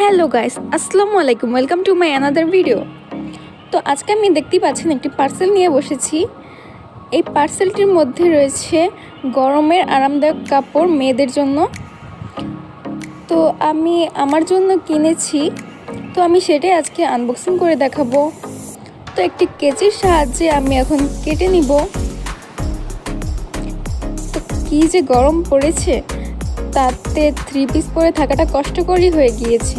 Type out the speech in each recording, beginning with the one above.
Hello guys, আসসালামু আলাইকুম, welcome to my another video. তো আজকে আমি দেখতেই পাচ্ছেন একটি পার্সেল নিয়ে বসেছি। এই পার্সেলটির মধ্যে রয়েছে গরমের আরামদায়ক কাপড় মেয়েদের জন্য। তো আমি আমার জন্য কিনেছি, তো আমি সেটাই আজকে আনবক্সিং করে দেখাবো। তো একটি কেচির সাহায্যে আমি এখন কেটে নিব। তো কী যে গরম পড়েছে। তাতে থ্রি পিস পরে থাকাটা কষ্টকরই হয়ে গিয়েছে।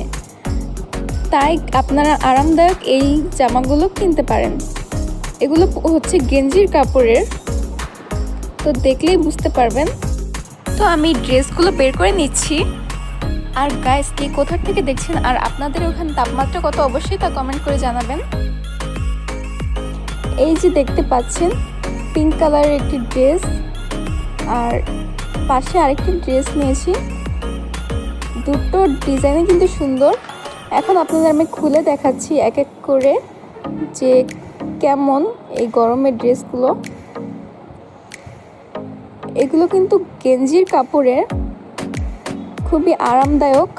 তাই আপনারা আরামদায়ক এই জামাগুলো কিনতে পারেন। এগুলো হচ্ছে গেঞ্জির কাপড়ের। তো দেখলেই বুঝতে পারবেন। তো আমি ড্রেসগুলো বের করে নিচ্ছি। আর গাইস কে কোথা থেকে দেখছেন আর আপনাদের ওখানে তাপমাত্রা কত, অবশ্যই তা কমেন্ট করে জানাবেন। এই যে দেখতে পাচ্ছেন পিঙ্ক কালারের একটি ড্রেস আর পাশে আরেকটি ড্রেস নিয়েছি। দুটো ডিজাইনে কিন্তু সুন্দর। এখন আপনাদের আমি খুলে দেখাচ্ছি এক এক করে যে কেমন এই গরমের ড্রেসগুলো। এগুলো কিন্তু গেঞ্জির কাপড়ের। খুবই আরামদায়ক।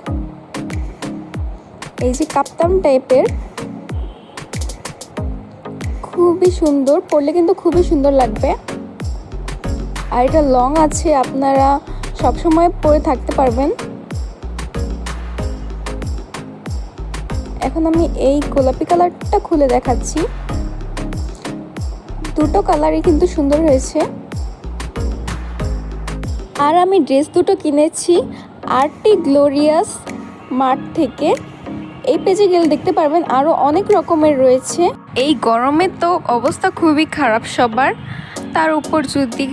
এই যে কাপ্তান টাইপের। খুবই সুন্দর, পরলে কিন্তু খুবই সুন্দর লাগবে। আর এটা লং আছে, আপনারা সবসময় পরে থাকতে পারবেন। এখন আমি এই গোলাপি কালারটা খুলে দেখাচ্ছি। দুটো কালারই কিন্তু সুন্দর হয়েছে। আর আমি ড্রেস দুটো কিনেছি আরটি গ্লোরিয়াস মার্ট থেকে। এই পেজে গেলে দেখতে পারবেন আরও অনেক রকমের রয়েছে। এই গরমে তো অবস্থা খুবই খারাপ সবার। তার উপর যদি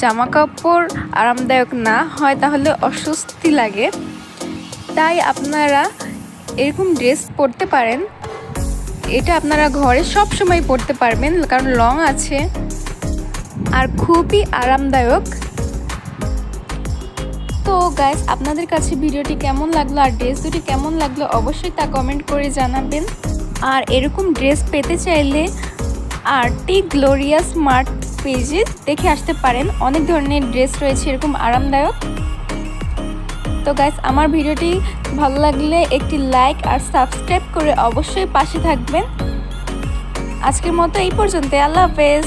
জামা কাপড় আরামদায়ক না হয় তাহলে অস্বস্তি লাগে। তাই আপনারা এরকম ড্রেস পরতে পারেন। এটা আপনারা ঘরে সব সময় পরতে পারবেন কারণ লং আছে আর খুবই আরামদায়ক। তো গাইস আপনাদের কাছে ভিডিওটি কেমন লাগল আর ড্রেস দুটি কেমন লাগল অবশ্যই তা কমেন্ট করে জানাবেন। আর এরকম ড্রেস পেতে চাইলে আরটি গ্লোরিয়াস স্মার্ট পেজে দেখে আসতে পারেন। অনেক ধরনের ড্রেস রয়েছে, এরকম আরামদায়ক। তো গাইস আমার ভিডিওটি ভালো লাগলে একটি লাইক আর সাবস্ক্রাইব করে অবশ্যই পাশে থাকবেন। আজকের মতো এই পর্যন্ত আল্লাহ হাফেজ।